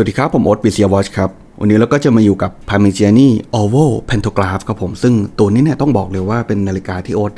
วัสดีครับ ผมโอ๊ตวิเซียวอชครับ วันนี้เราก็จะมาอยู่กับ p a r m i g i a n i Oval Pantograph ครับผม ซึ่งตัวนี้เนี่ยต้องบอกเลยว่าเป็นนาฬิกาที่โอ๊ต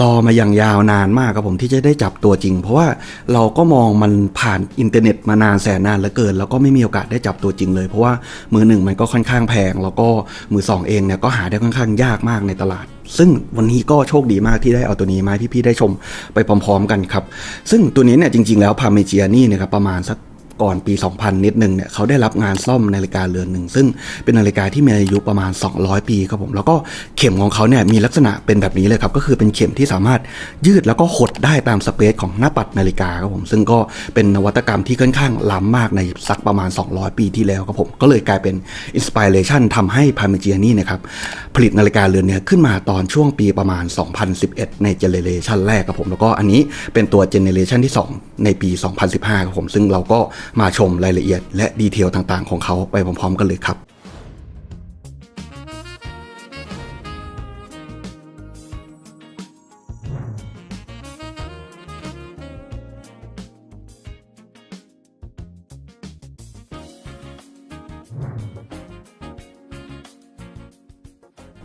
รอมาอย่างยาวนานมากครับผมที่จะได้จับตัวจริง เพราะว่าเราก็มองมันผ่านอินเทอร์เน็ตมานานแสนนานเหลือเกิน แล้วก็ไม่มีโอกาสได้จับตัวจริงเลย เพราะว่ามือหนึ่งมันก็ค่อนข้างแพง แล้วก็มือสองเองเนี่ยก็หาได้ค่อนข้างยากมากในตลาดซึ่งวันนี้ก็โชคดีมากที่ได้เอาตัวนี้มาให้พี่ๆได้ชมไปพร้อม ๆ กันครับ ซึ่งตัวนี้เนี่ยจริง ๆ แล้ว p a r m i g i a n i เนี่ยครับประมาณสัก ก่อนปี 2000 นิดนึงเนี่ยเขาได้รับงานซ่อมนาฬิกาเรือนหนึ่งซึ่งเป็นนาฬิกาที่มีอายุประมาณ 200 ปีครับผมแล้วก็เข็มของเขาเนี่ยมีลักษณะเป็นแบบนี้เลยครับก็คือเป็นเข็มที่สามารถยืดแล้วก็หดได้ตามสเปซของหน้าปัดนาฬิกาครับผมซึ่งก็เป็นนวัตกรรมที่ค่อนข้างล้ำมากในสักประมาณ 200 ปีที่แล้วครับผมก็เลยกลายเป็นอินสปิเรชันทำให้พาเมเจียนี่นะครับผลิตนาฬิกาเรือนเนี่ยขึ้นมาตอนช่วงปีประมาณ 2011 ในเจเนเรชันแรกครับผมแล้วก็อันนี้เป็นตัวเจเนเรชันที่ 2 ในปี 2015 ครับผม ซึ่งเราก็มาชมรายละเอียดและดีเทลต่างๆ ของเขาไปพร้อมๆ กันเลยครับ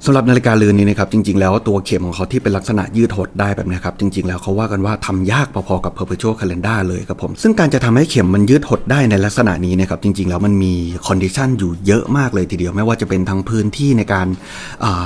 สำหรับนาฬิกาเรือนนี้นะครับจริงๆ แล้วตัวเข็มของเขาที่เป็นลักษณะยืดหดได้แบบนี้ครับจริงๆ แล้วเขาว่ากันว่าทำยากพอๆกับ perpetual calendar เลยครับผม ซึ่งการจะทำให้เข็มมันยืดหดได้ในลักษณะนี้นะครับจริงๆ แล้วมันมีคอนดิชันอยู่เยอะมากเลยทีเดียว ไม่ว่าจะเป็นทั้งพื้นที่ในการ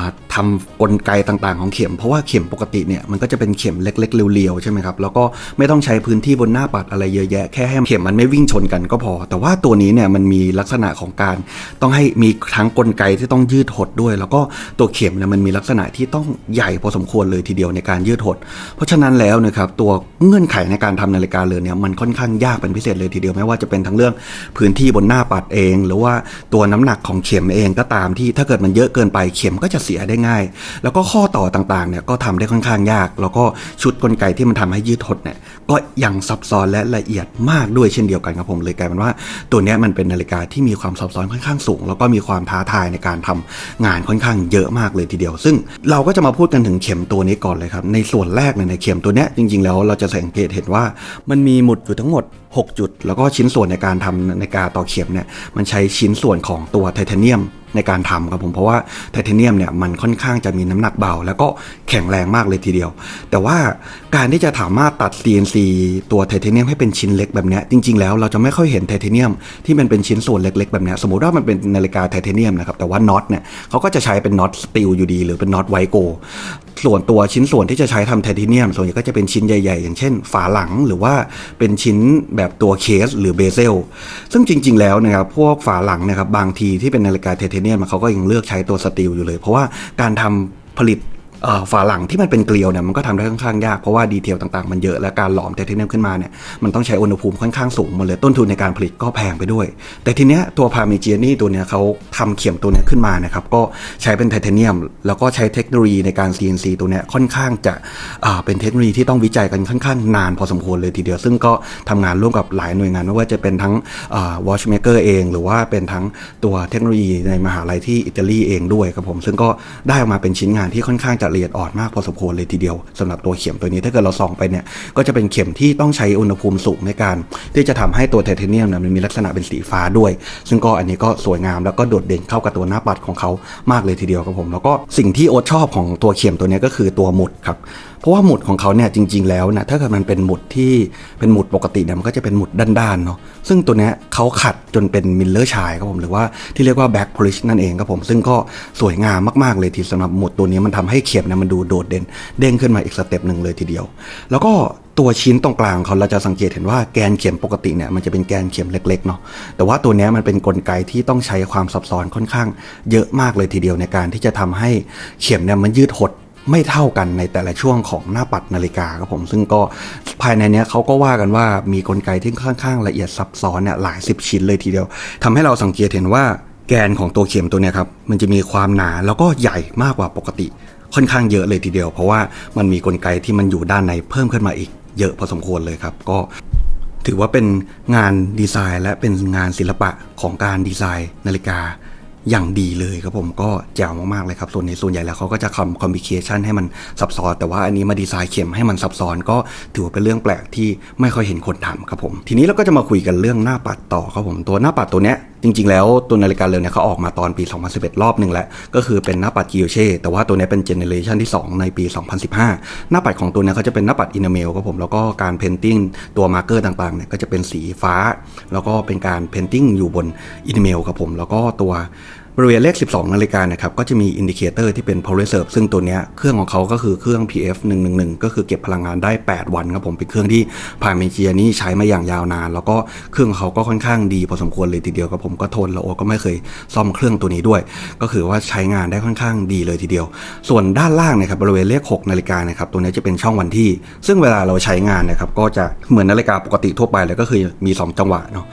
าทำกลไกต่างๆ ของเข็ม เพราะว่าเข็มปกติเนี่ยมันก็จะเป็นเข็มเล็ก ๆ เรียวๆใช่ไหมครับแล้วก็ไม่ต้องใช้พื้นที่บนหน้าปัดอะไรเยอะแยะแค่ให้เข็มมันไม่วิ่งชนกันก็พอ แต่ว่าตัวนี้เนี่ยมันมีลักษณะของการต้องให้มีทั้งกลไกที่ต้องยืดหดด้วย แล้วก็ตัวเข็มเนี่ยมันมีลักษณะที่ต้องใหญ่พอสมควรเลยทีเดียวในการยืดหด เพราะฉะนั้นแล้วนะครับตัวเงื่อนไขในการทำนาฬิกาเรือนเนี่ยมันค่อนข้างยากเป็นพิเศษเลยทีเดียวไม่ว่าจะเป็นทั้งเรื่องพื้นที่บนหน้าปัดเอง หรือว่าตัวน้ำหนักของเข็มเองก็ตามที่ถ้าเกิดมันเยอะเกินไปเข็มก็จะเสียได้ง่าย แล้วก็ข้อต่อต่างๆเนี่ยก็ทำได้ค่อนข้างยาก แล้วก็ชุดกลไกที่มันทำให้ยืดหดเนี่ยก็ยังซับซ้อนและละเอียดมากด้วยเช่นเดียวกันครับผมเลยกลายเป็นว่าตัวนี้มันเป็นนาฬิกาที่มีความซับซ้อนค่อนข้างสูง แล้วก็มีความท้าทายในการทำงานค่อนข้างเยอะมากเลยทีเดียว ซึ่งเราก็จะมาพูดกันถึงเข็มตัวนี้ก่อนเลยครับ ในส่วนแรกเนี่ยในเข็มตัวนี้จริงๆ แล้วเราจะสังเกตเห็นว่ามันมีหมุดอยู่ทั้งหมด 6 จุด แล้วก็ชิ้นส่วนในการทำนาฬิกาต่อเข็มเนี่ยมันใช้ชิ้นส่วนของตัวไทเทเนียม ในการทำครับผมเพราะว่าไทเทเนียมเนี่ยมันค่อนข้างจะมีน้ำหนักเบา แล้วก็แข็งแรงมากเลยทีเดียว แต่ว่าการที่จะสามารถตัด CNC ตัวไทเทเนียมให้เป็นชิ้นเล็กแบบนี้จริง ๆ แล้วเราจะไม่ค่อยเห็นไทเทเนียมที่มันเป็นชิ้นส่วนเล็ก ๆ แบบนี้สมมติว่ามันเป็นนาฬิกาไทเทเนียมนะครับแต่ว่าน็อตเนี่ยเขาก็จะใช้เป็นน็อตสตีลอยู่ดี หรือเป็นน็อตไวโกส่วนตัวชิ้นส่วนที่จะใช้ทำไทเทเนียม ส่วนใหญ่ก็จะเป็นชิ้นใหญ่ๆ อย่างเช่น ฝาหลังหรือว่าเป็นชิ้นแบบตัวเคสหรือเบเซลซึ่งจริง ๆ แล้วนะครับพวกฝาหลังนะครับบางทีที่เป็นนาฬิกาไทเทเนียมเขาก็ยังเลือกใช้ตัวสตีลอยู่เลย เพราะว่าการทำผลิต ฝาหลังที่มันเป็นเกลียวเนี่ยมันก็ทำได้ค่อนข้างยากเพราะว่าดีเทลต่างๆมันเยอะและการหลอมไทเทเนียมขึ้นมาเนี่ยมันต้องใช้อุณหภูมิค่อนข้างสูงหมดเลยต้นทุนในการผลิตก็แพงไปด้วย แต่ทีเนี้ยตัวพาเมเจียนี่ตัวเนี้ยเขาทำเข็มตัวเนี้ยขึ้นมานะครับก็ใช้เป็นไทเทเนียม แล้วก็ใช้เทคโนโลยีในการ CNC ตัวเนี้ยค่อนข้างจะเป็นเทคโนโลยีที่ต้องวิจัยกันค่อนข้างนานพอสมควรเลยทีเดียว ซึ่งก็ทำงานร่วมกับหลายหน่วยงานไม่ว่าจะเป็นทั้งวอ่า watchmaker เอง หรือว่าเป็นทั้งตัวเทคโนโลยีในมหาลัยที่อิตาลีเองด้วยครับผมซึ่งก็ได้ออกมาเป็นชิ้นงานที่ค่อนข้างจะละเอียดอ่อนมากพอสมควรเลยทีเดียวสำหรับตัวเข็มตัวนี้ถ้าเกิดเราส่องไปเนี่ยก็จะเป็นเข็มที่ต้องใช้อุณหภูมิสูงในการ ที่จะทำให้ตัวไทเทเนียมเนี่ยมันมีลักษณะเป็นสีฟ้าด้วย ซึ่งก็อันนี้ก็สวยงามแล้วก็โดดเด่นเข้ากับตัวหน้าปัดของเขามากเลยทีเดียวครับผม แล้วก็สิ่งที่โอ๊ตชอบของตัวเข็มตัวนี้ก็คือตัวหมุดครับเพราะว่าหมุดของเขาเนี่ยจริง ๆแล้วนะถ้าเกิดมันเป็นหมุดที่เป็นหมุดปกติเนี่ยมันก็จะเป็นหมุดด้านๆเนาะซึ่งตัวเนี้ยเขาขัดจนเป็นมิลเลอร์ชายครับผมหรือว่าที่เรียกว่าแบ็กพลิชนั่นเองครับผมซึ่งก็สวยงามมากๆเลยทีสำหรับหมุดตัวนี้มันทำให้เขมเนี่ยมันดูโดดเด่นเด้งขึ้นมาอีกสเต็ปหนึ่งเลยทีเดียว แล้วก็ตัวชิ้นตรงกลางเขาเราจะสังเกตเห็นว่าแกนเข็มปกติเนี่ยมันจะเป็นแกนเข็มเล็กๆเนาะแต่ว่าตัวนี้มันเป็นกลไกที่ต้องใช้ความซับซ้อนค่อนข้างเยอะมากเลยทีเดียวในการที่จะทำให้เข็มเนี่ยมันยืดหดไม่เท่ากันในแต่ละช่วงของหน้าปัดนาฬิกาครับผมซึ่งก็ภายในเนี้ยเขาก็ว่ากันว่ามีกลไกที่ค่อนข้างละเอียดซับซ้อนเนี่ยหลายสิบชิ้นเลยทีเดียวทำให้เราสังเกตเห็นว่าแกนของตัวเข็มตัวเนี้ยครับมันจะมีความหนาแล้วก็ใหญ่มากกว่าปกติ ค่อนข้างเยอะเลยทีเดียว เพราะว่ามันมีกลไกที่มันอยู่ด้านในเพิ่มขึ้นมาอีกเยอะพอสมควรเลยครับ ก็ถือว่าเป็นงานดีไซน์ และเป็นงานศิลปะของการดีไซน์นาฬิกา อย่างดีเลยครับผมก็แจ๋วมากๆเลยครับส่วนในส่วนใหญ่แล้วเขาก็จะทำคอมบิเคชันให้มันซับซ้อนแต่ว่าอันนี้มาดีไซน์เข็มให้มันซับซ้อนก็ถือว่าเป็นเรื่องแปลกที่ไม่ค่อยเห็นคนทำครับผม ทีนี้เราก็จะมาคุยกันเรื่องหน้าปัดต่อครับผมตัวหน้าปัดตัวเนี้ยจริง ๆ แล้วตัวนาฬิกาเรือนเนี่ยเขาออกมาตอนปี 2011 รอบหนึ่งแล้ว ก็คือเป็นหน้าปัดกิโอเช่ แต่ว่าตัวนี้เป็นเจเนเรชันที่ 2 ในปี 2015 หน้าปัดของตัวนี้เขาจะเป็นหน้าปัดอินเมลครับผมแล้วก็การเพนติ้งตัวมาร์เกอร์ต่างๆเนี่ยก็จะเป็นสีฟ้า แล้วก็เป็นการเพนติ้งอยู่บนอินเมลครับผมแล้วก็ตัว บริเวณเลข 12 นาฬิกานะครับก็จะมีอินดิเคเตอร์ที่เป็น power reserve ซึ่งตัวนี้เครื่องของเขาก็คือเครื่อง PF 111 ก็คือเก็บพลังงานได้ 8 วันครับผมเป็นเครื่องที่พาเมเจียนี่ใช้มาอย่างยาวนาน แล้วก็เครื่องเขาก็ค่อนข้างดีพอสมควรเลยทีเดียวครับผมก็ทนแล้วโอก็ไม่เคยซ่อมเครื่องตัวนี้ด้วย ก็คือว่าใช้งานได้ค่อนข้างดีเลยทีเดียว ส่วนด้านล่างนะครับบริเวณเลข 6 นาฬิกานะครับตัวนี้จะเป็นช่องวันที่ ซึ่งเวลาเราใช้งานนะครับก็จะเหมือนนาฬิกาปกติทั่วไปเลยก็คือมี 2 จังหวะเนาะ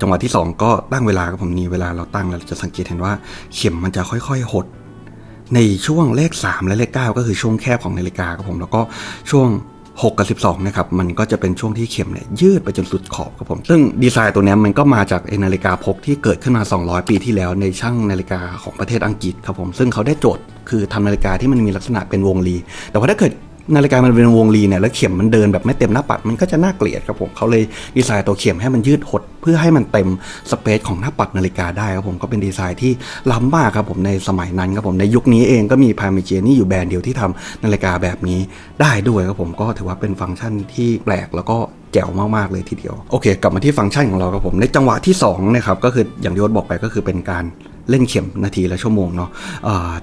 จังหวะที่ 2 ก็ตั้งเวลาครับผมนี่เวลาเราตั้งเราจะสังเกตเห็นว่าเข็มมันจะค่อยๆหด ในช่วงเลข 3 และเลข 9 ก็คือช่วงแคบของนาฬิกาครับผมแล้วก็ช่วง6กับ12นะครับมันก็จะเป็นช่วงที่เข็มเนี่ยยืดไปจนสุดขอบครับผม ซึ่งดีไซน์ตัวนี้มันก็มาจากนาฬิกาพกที่เกิดขึ้นมา 200 ปีที่แล้วในช่างนาฬิกาของประเทศอังกฤษครับผมซึ่งเขาได้โจทย์คือทำนาฬิกาที่มันมีลักษณะเป็นวงรี แต่ว่าถ้าเกิด นาฬิกามันเป็นวงรีเนี่ยแล้วเข็มมันเดินแบบไม่เต็มหน้าปัดมันก็จะน่าเกลียดครับผมเขาเลยดีไซน์ตัวเข็มให้มันยืดหด เพื่อให้มันเต็มสเปซของหน้าปัดนาฬิกาได้ครับผมก็เป็นดีไซน์ที่ล้ำมากครับผมในสมัยนั้นครับผมในยุคนี้เองก็มีพาเมเจนี่อยู่แบรนด์เดียวที่ทำนาฬิกาแบบนี้ได้ด้วยครับผมก็ถือว่าเป็นฟังก์ชันที่แปลกแล้วก็แจ๋วมาก ๆ เลยทีเดียว โอเค กลับมาที่ฟังก์ชันของเราครับผม ในจังหวะที่2นะครับก็คืออย่างที่โอ๊ตบอกไปก็คือเป็นการ เล่นเข็มนาทีละชั่วโมงเนาะ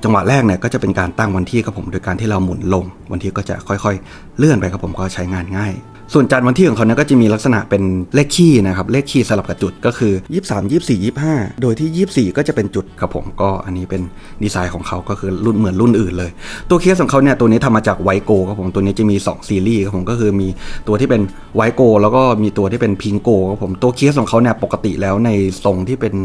จังหวะแรกเนี่ยก็จะเป็นการตั้งวันที่ครับผมโดยการที่เราหมุนลง วันที่ก็จะค่อยๆ เลื่อนไปครับผมก็ใช้งานง่าย ส่วนจานวันที่ของเขาเนี่ยก็จะมีลักษณะเป็นเลขคี่นะครับเลขคี่สลับกับจุดก็คือ 23 24 25 โดยที่ 24 ก็จะเป็นจุดครับผมก็อันนี้เป็นดีไซน์ของเขาก็คือรุ่นเหมือนรุ่นอื่นเลย ตัวเคสของเขาเนี่ยตัวนี้ทำมาจากไวโกครับผมตัวนี้จะมี 2 ซีรีส์ครับผมก็คือมีตัวที่เป็นไวโกแล้วก็มีตัวที่เป็นพิงโกครับผมตัวเคสของเขาเนี่ยปกติแล้วในทรงที่เป็น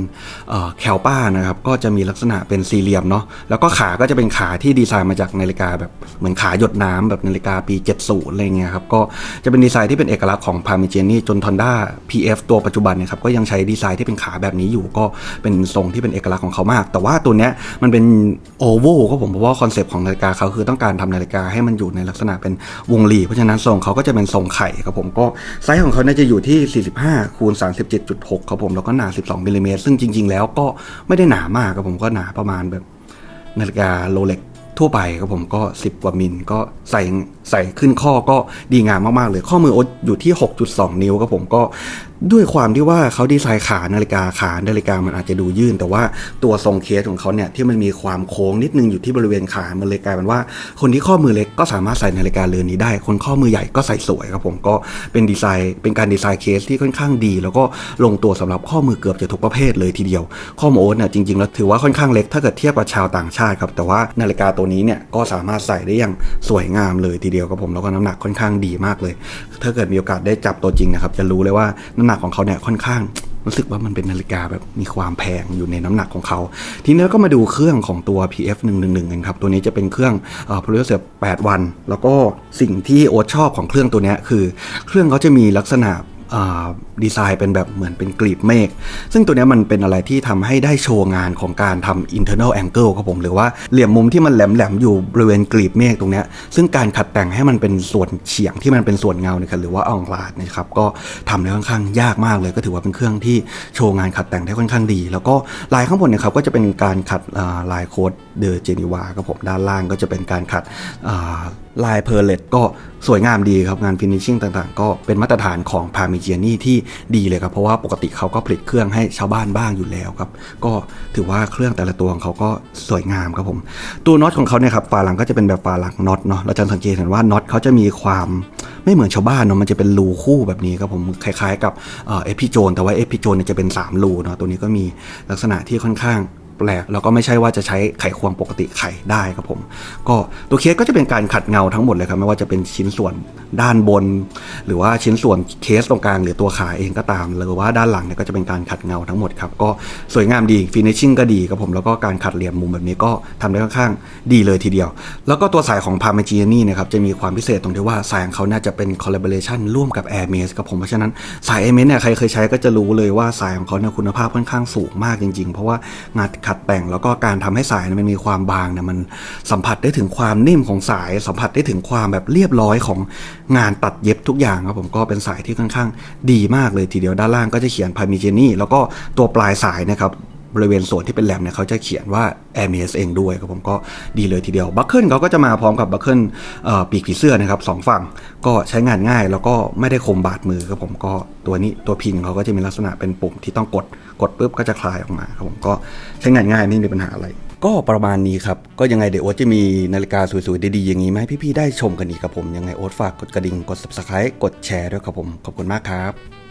แคลป้านะครับก็จะมีลักษณะเป็นสี่เหลี่ยมเนาะแล้วก็ขาก็จะเป็นขาที่ดีไซน์มาจากนาฬิกาแบบเหมือนขาหยดน้ำแบบนาฬิกาปี 70อะไรเงี้ยครับก็จะเป็นดีไซน์ที่เป็นเอกลักษณ์ของพา m มเจนี่จน Honda PF ตัวปัจจุบันเนี่ยครับก็ยังใช้ดีไซน์ที่เป็นขาแบบนี้อยู่ก็เป็นทรงที่เป็นเอกลักษณ์ของเขามาก แต่ว่าตัวเนี้ยมันเป็นโอเวลก็ผมเพราะว่าคอนเซปต์ของนาฬิกาเขาคือต้องการทำนาฬิกาให้มันอยู่ในลักษณะเป็นวงรีเพราะฉะนั้นทรงเขาก็จะเป็นทรงไข่ครับผมก็ไซส์ของเขาเนี่ยจะอยู่ที่ 45คูณ37.6ครับผมแล้วก็หนา 12มิลลิเมตรซึ่งจริง ๆ แล้วก็ไม่ได้หนามากครับผมก็หนาประมาณแบบนาฬิกาโรเล็ก ทั่วไปครับผมก็ 10 กว่ามิลก็ใส่ใส่ขึ้นข้อก็ดีงามมาก ๆ เลย ข้อมือโอ๊ตอยู่ที่ 6.2 นิ้วครับผมก็ ด้วยความที่ว่าเขาดีไซน์ขานาฬิกาขานาฬิกามันอาจจะดูยื่น แต่ว่าตัวทรงเคสของเขาเนี่ยที่มันมีความโค้งนิดนึงอยู่ที่บริเวณขามันเลยกลายเป็นว่า คนที่ข้อมือเล็กก็สามารถใส่นาฬิกาเรือนนี้ได้ คนข้อมือใหญ่ก็ใส่สวยครับผมก็เป็นดีไซน์เป็นการดีไซน์เคสที่ค่อนข้างดี แล้วก็ลงตัวสำหรับข้อมือเกือบจะทุกประเภทเลยทีเดียว ข้อมือโอ๊ตเนี่ยจริงๆแล้วถือว่าค่อนข้างเล็กถ้าเกิดเทียบกับชาวต่างชาติครับแต่ว่านาฬิกาตัวนี้เนี่ยก็สามารถใส่ได้อย่างสวยงามเลยทีเดียวครับผมแล้วก็น้ำหนักค่อนข้างดีมากเลย ถ้าเกิดมีโอกาสได้จับตัวจริงนะครับจะรู้เลยว่าน้ำหนักของเขาเนี่ยค่อนข้างรู้สึกว่ามันเป็นนาฬิกาแบบมีความแพงอยู่ในน้ำหนักของเขา ทีนี้เราก็มาดูเครื่องของตัว PF 111กันครับ ตัวนี้จะเป็นเครื่องเอ่อ Processor 8วัน แล้วก็สิ่งที่โอ๊ตชอบของเครื่องตัวนี้คือ เครื่องเขาจะมีลักษณะ ดีไซน์เป็นแบบเหมือนเป็นกลีบเมฆ ซึ่งตัวนี้มันเป็นอะไรที่ทำให้ได้โชว์งานของการทำ internal angle ครับผม หรือว่าเหลี่ยมมุมที่มันแหลมๆ อยู่บริเวณกลีบเมฆตรงนี้ซึ่งการขัดแต่งให้มันเป็นส่วนเฉียงที่มันเป็นส่วนเงาเนี่ยครับหรือว่าอองลาดนะครับ ก็ทำได้ค่อนข้างยากมากเลย ก็ถือว่าเป็นเครื่องที่โชว์งานขัดแต่งได้ค่อนข้างดี แล้วก็ลายข้างบนเนี่ยครับก็จะเป็นการขัดลายโค้ดเดอเจนีวาครับผม ด้านล่างก็จะเป็นการขัดา ลายเพอร์เลตก็สวยงามดีครับ งานฟินิชชิ่งต่างๆ ก็เป็นมาตรฐานของพาม g เ a นี่ที่ดีเลยครับ เพราะว่าปกติเขาก็ผลิตเครื่องให้ชาวบ้านบ้างอยู่แล้วครับ ก็ถือว่าเครื่องแต่ละตัวของเขาก็สวยงามครับผม ตัวน็อตของเขาเนี่ยครับฝาหลังก็จะเป็นแบบฝาหลังน็อตเนาะเราจะสังเกตเห็นว่าน็อตเขาจะมีความไม่เหมือนชาวบ้านเนาะมันจะเป็นรูคู่แบบนี้ครับผมคล้ายๆ กับเอพิโจนแต่ว่าเอพิโจนเนี่ยจะเป็นสามรูเนาะตัวนี้ก็มีลักษณะที่ค่อนข้าง แปลกแล้วก็ไม่ใช่ว่าจะใช้ไขควงปกติไขได้ครับผม ก็ตัวเคสก็จะเป็นการขัดเงาทั้งหมดเลยครับไม่ว่าจะเป็นชิ้นส่วนด้านบน หรือว่าชิ้นส่วนเคสตรงกลางหรือตัวขาเองก็ตาม หรือว่าด้านหลังเนี่ยก็จะเป็นการขัดเงาทั้งหมดครับก็สวยงามดีฟินิชชิ่งก็ดีครับผมแล้วก็การขัดเหลี่ยมมุมแบบนี้ก็ทำได้ค่อนข้างดีเลยทีเดียว แล้วก็ตัวสายของพา m ม g เ a นี่นะครับจะมีความพิเศษตรงที่ว่าสายของเขาน่าจะเป็นคอลลาบอร์เรชันร่วมกับ Air m a s ครับผมเพราะฉะนั้นสาย Air m a s เนี่ยใครเคยใช้ก็จะรู้เลยว่าสายของเขาเนี่ยคุณภาพค่อนข้างสูงมากจริงๆ เพราะว่างานขัดขัดแต่ง แล้วก็การทำให้สายเนี่ยมันมีความบางเนี่ยมันสัมผัสได้ถึงความนิ่มของสาย สัมผัสได้ถึงความแบบเรียบร้อยของงานตัดเย็บทุกอย่างครับผมก็เป็นสายที่ค่อนข้างดีมากเลยทีเดียวด้านล่างก็จะเขียนพามิเจนี่แล้วก็ตัวปลายสายนะครับ บริเวณส่วนที่เป็นแหลมเนี่ยเขาจะเขียนว่า AMS เองด้วยครับผมก็ดีเลยทีเดียวบัคเกิลเขาก็จะมาพร้อมกับบัคเกิลปีกผีเสื้อนะครับสองฝั่งก็ใช้งานง่ายแล้วก็ไม่ได้คมบาดมือครับผมก็ตัวนี้ตัวพินเขาก็จะมีลักษณะเป็นปุ่มที่ต้องกดกดปุ๊บก็จะคลายออกมาครับผมก็ใช้งานง่ายไม่มีปัญหาอะไรก็ประมาณนี้ครับ ก็ยังไงเดี๋ยวโอ๊ตจะมีนาฬิกาสวยๆ ดีๆ อย่างนี้มาให้พี่ๆ ได้ชมกันอีกครับผม ยังไงโอ๊ตฝากกดกระดิ่ง กด subscribe กดแชร์ด้วยครับผม ขอบคุณมากครับ